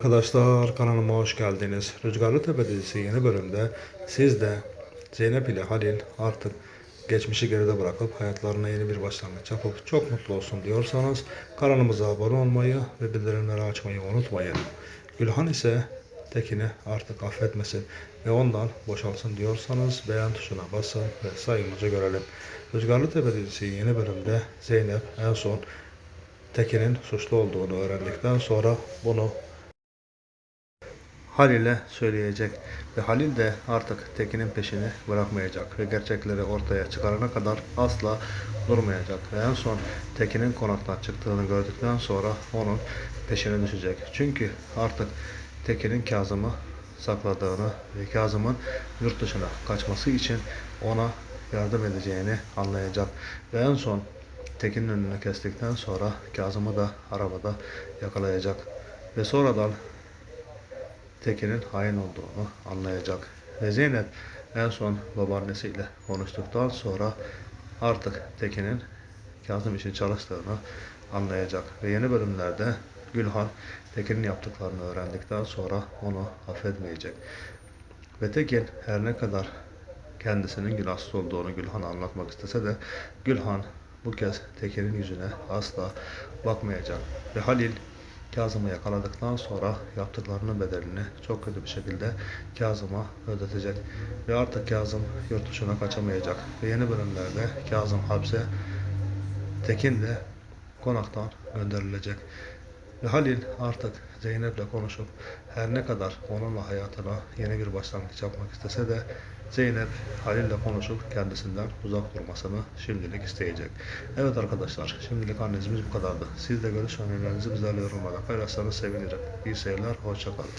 Arkadaşlar kanalıma hoş geldiniz. Rüzgarlı Tepe dizisi yeni bölümde siz de Zeynep ile Halil artık geçmişi geride bırakıp hayatlarına yeni bir başlangıç yapıp çok mutlu olsun diyorsanız kanalımıza abone olmayı ve bildirimleri açmayı unutmayın. Gülhan ise Tekin'i artık affetmesin ve ondan boşalsın diyorsanız beğen tuşuna basın ve sayımızı görelim. Rüzgarlı Tepe dizisi yeni bölümde Zeynep en son Tekin'in suçlu olduğunu öğrendikten sonra bunu Halil'e söyleyecek. Ve Halil de artık Tekin'in peşini bırakmayacak ve gerçekleri ortaya çıkarana kadar asla durmayacak. Ve en son Tekin'in konaktan çıktığını gördükten sonra onun peşine düşecek. Çünkü artık Tekin'in Kazım'ı sakladığını ve Kazım'ın yurt dışına kaçması için ona yardım edeceğini anlayacak. Ve en son Tekin'in önüne kestikten sonra Kazım'ı da arabada yakalayacak. Ve sonradan Tekin'in hain olduğunu anlayacak. Ve Zeynep en son babaannesiyle konuştuktan sonra artık Tekin'in Kazım için çalıştığını anlayacak. Ve yeni bölümlerde Gülhan Tekin'in yaptıklarını öğrendikten sonra onu affetmeyecek. Ve Tekin her ne kadar kendisinin günahsız olduğunu Gülhan'a anlatmak istese de Gülhan bu kez Tekin'in yüzüne asla bakmayacak. Ve Halil Kazım'ı yakaladıktan sonra yaptıklarının bedelini çok kötü bir şekilde Kazım'a ödetecek. Ve artık Kazım yurt dışına kaçamayacak. Ve yeni bölümlerde Kazım hapse, Tekin de konaktan gönderilecek. Halil artık Zeynep'le konuşup her ne kadar onunla hayatına yeni bir başlangıç yapmak istese de Zeynep Halil'le konuşup kendisinden uzak durmasını şimdilik isteyecek. Evet arkadaşlar şimdilik analizimiz bu kadardı. Siz de görüş önerilerinizi bizlerle yorumlarda paylaşsanız sevinirim. İyi seyirler, hoşçakalın.